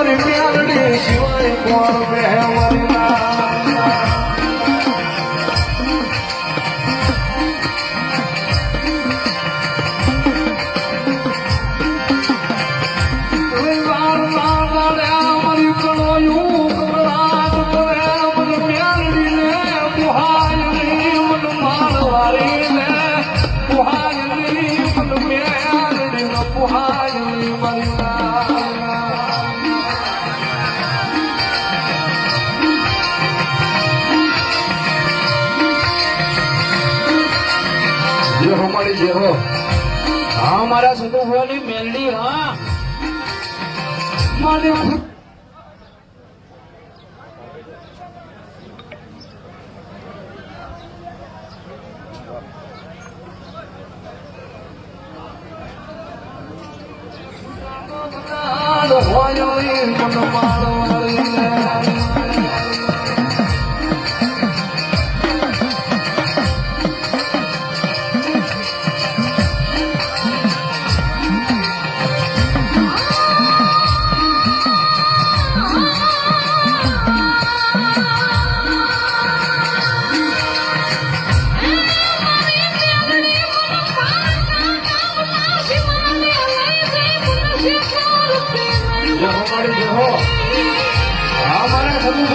મારી પ્યારણી શિવાય કોણ બે મારી હો. હા મારા સદુભાની મેલડી હા. મારે Why you in the જય હો મારી જય હો. હા મારે બધું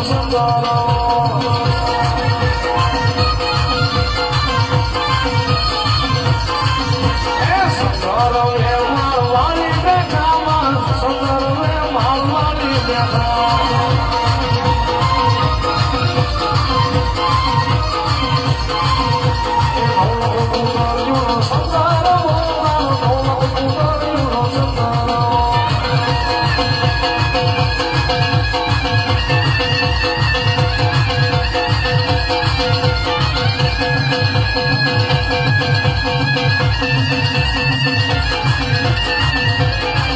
Namaskaram Thank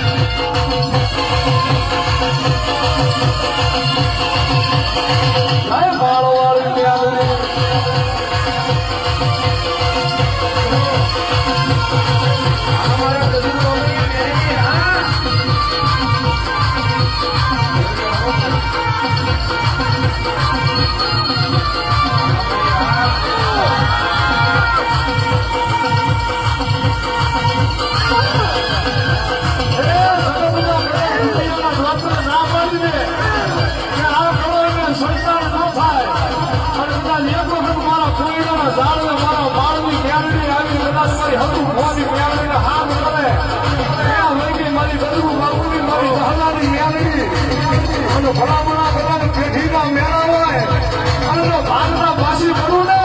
you. ભલામણા કરવાની પેઢીના મેળા હોય અને ભાગના પાછી કરું ને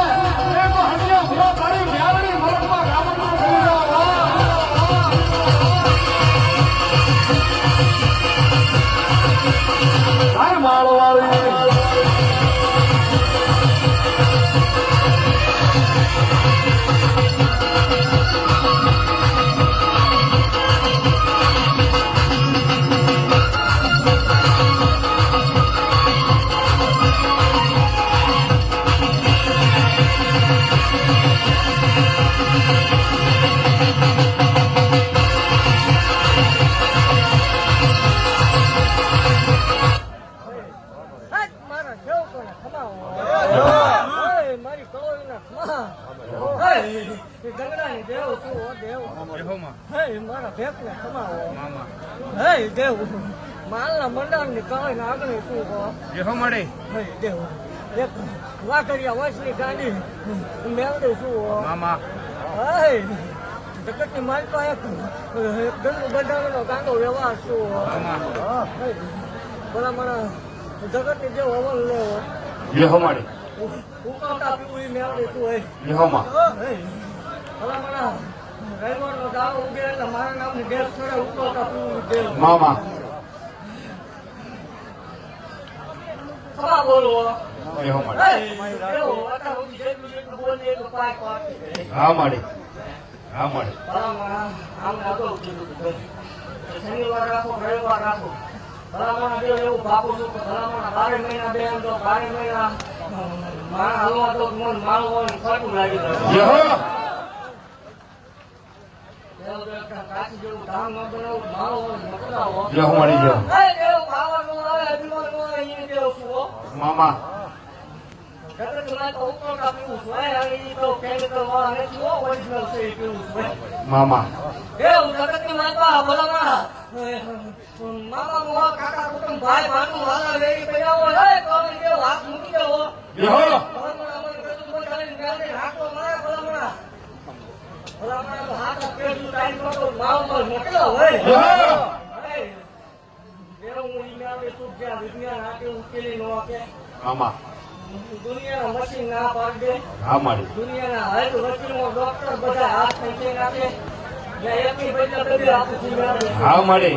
માલના મંડાણની કળોળીને આગળ તું હો. હે, દેવ. એક વાકરિયા વંશની ગાંડી મેળવી શું હો. હે, જગતની મારી પાસે એક બંધારણનો ગાંડો વ્યવહાર શું ભલા મારા જગતની જે હવન લેવો યહોમાડી ઉકાળતા પીવું ઈ મેળવી તું હોય. યહોમા ભલા મારા રવિવારનો દાડો ઉગે એટલે મારા નામની ગેસ છોડે ઉકાળતા પીવું ઈ Fala, bolou. Errou, Mari. Errou, acabou de jeito, do jeito bom, nego, pai, corte. Ah, Mari. Ah, Mari. Fala, Mari. Ah, Mari, eu tô ouvindo. Sem o lagarto, velho lagarto. ભલામણ જો એવું બાપુ છું ભલામણ બારે મહિના બે તો બારે મહિના મારા હાલવા તો મન મારું હોય ખોટું લાગી ગયું કાચી જેવું ધામ ન બનાવું મારું હોય મકડા હોય મામા. મામા. હાથ મોકલો હોય આમાં. દુનિયાના મશીન ના પાડે. હા મારી. દુનિયાના હાથ વકીલો ડોક્ટર બધા હાથ ખેંચી નાખે હા મળે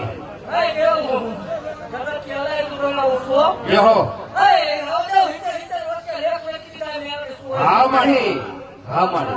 હા. મળે હા મળે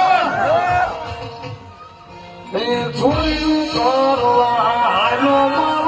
બે જોયું કરવા હાલો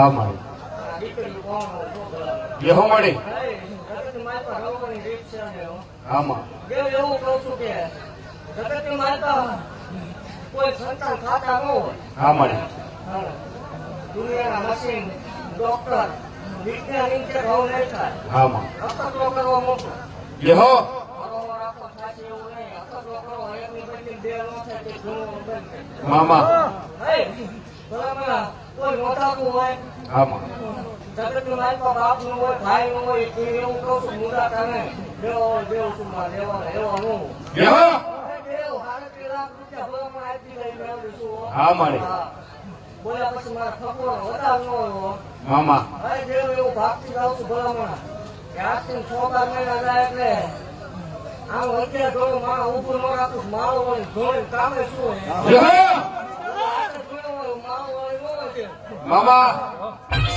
હા મારી. બેહો મળી હા માં. એવું નહીં અતકલો કરવો મોટો મામા. કોઈ મોટાકું હોય. આમાં. જગતનું હોય એવું કહું છું મુદા તમે લેવો દેવ દેવ એવું ભાગતી જાઉં છું ભલામણ. આજથી છ બાર મહિના જાય એટલે આમ અત્યારે થોડું મારા ઉપર મારા મારો ધોળી કામે શું 妈妈